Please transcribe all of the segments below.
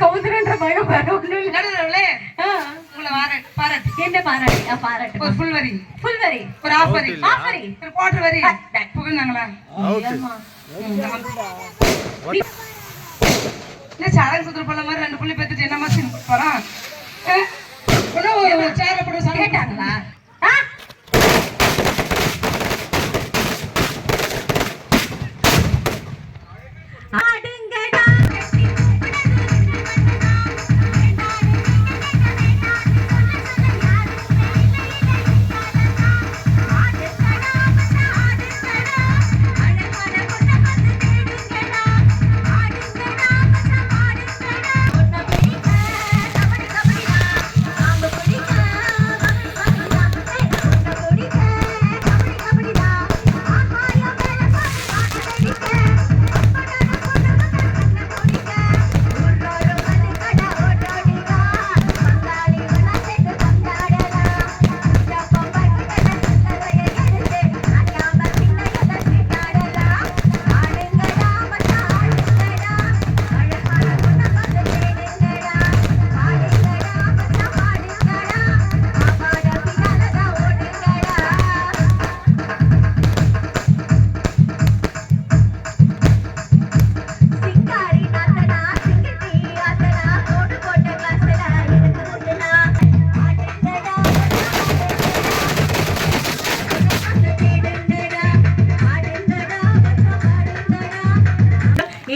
கவுந்துருன்ற பயம் வேற ஒண்ணும் இல்ல. ஆ, உங்களை வார பாராட்டு. என்ன பாராட்டு? ஆ, ஒரு பாராட்டு ஃபுல் வரி. ஃபுல் வரி. ஒரு ஆஃப் வரி. ஆஃபரி ஒரு குவார்டர் வரி. புகழ்ந்தாங்களா? ஏம்மா? என்ன சாதக சுத்திர போல மாதிரி ரெண்டு புள்ளி பேத்துட்டு என்ன மாதிரி போறான்? ஒரு சேர போட்டு கேட்டாங்களா?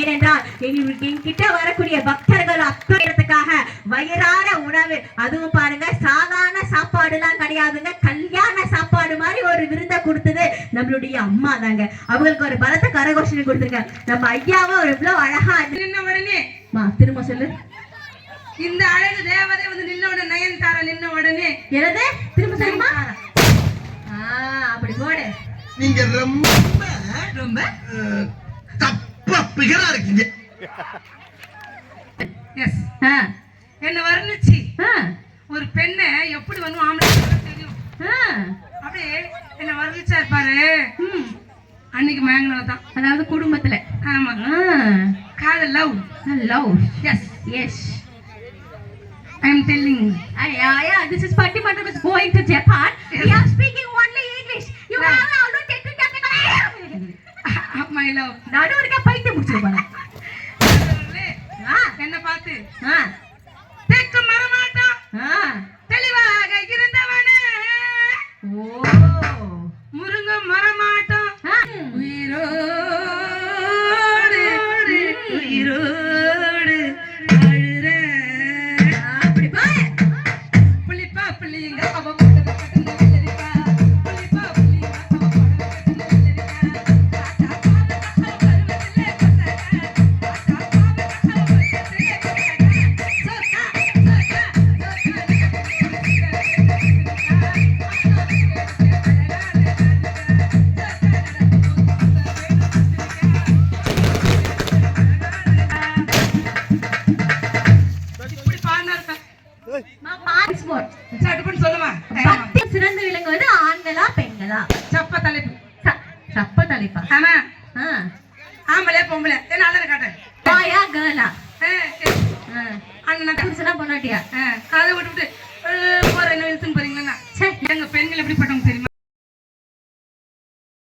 ஏனென்றால் என்கிட்ட வரக்கூடிய பக்தர்கள் அக்கறையத்துக்காக வயிறார உணவு. அதுவும் பாருங்க சாதாரண சாப்பாடுலாம் கிடையாதுங்க. கல்யாண சாப்பாடு மாதிரி ஒரு விருந்தை கொடுத்தது நம்மளுடைய அம்மா தாங்க. அவங்களுக்கு ஒரு பலத்த கரகோஷனை கொடுத்துருக்காங்க. நம்ம ஐயாவும் ஒரு இவ்வளவு அழகா நின்ன உடனே. மா திரும்ப சொல்லு. இந்த அழகு தேவதை வந்து நின்ன உடனே நயன்தாரா நின்ன உடனே. என்னது? திரும்ப சொல்லுமா? ஆ அப்படி போடு. நீங்க ரொம்ப ரொம்ப? பிகரா இருக்கீங்க. எஸ் ஆ. என்ன வர்ணிச்சு? ஒரு பெண்ணை எப்படி வந்து ஆம்பளை தெரியும்? ஆ. அப்படியே என்ன வர்ணிச்சார் பாரு ம். அன்னைக்கு மயங்கினவ தான். அதாவது குடும்பத்துல. ஆமா. ஆ. காதல் love. Love. Yes yes I am telling yeah, this is Pattimatram is going to Japan. We love நடுவருக்கே பைத்தியம் முடிச்சிருப்பாங்க ஆ என்ன பார்த்து. ஆ. தெற்கு சிறந்து விளங்குவது ஆண்களா பெண்களா? சப்ப தலைப்பு. சப்ப தலைப்பா? ஆமா. ஆ. ஆம்பளை பொம்பளை. என்ன அண்ணனை காட்டேன் பாயா கேர்ளா அண்ணனை. புருஷனா பொண்டாட்டியா? அதை விட்டுவிட்டு போற என்ன இழுத்துன்னு போறீங்களா சே. எங்க பெண்கள் எப்படிப்பட்டவங்க?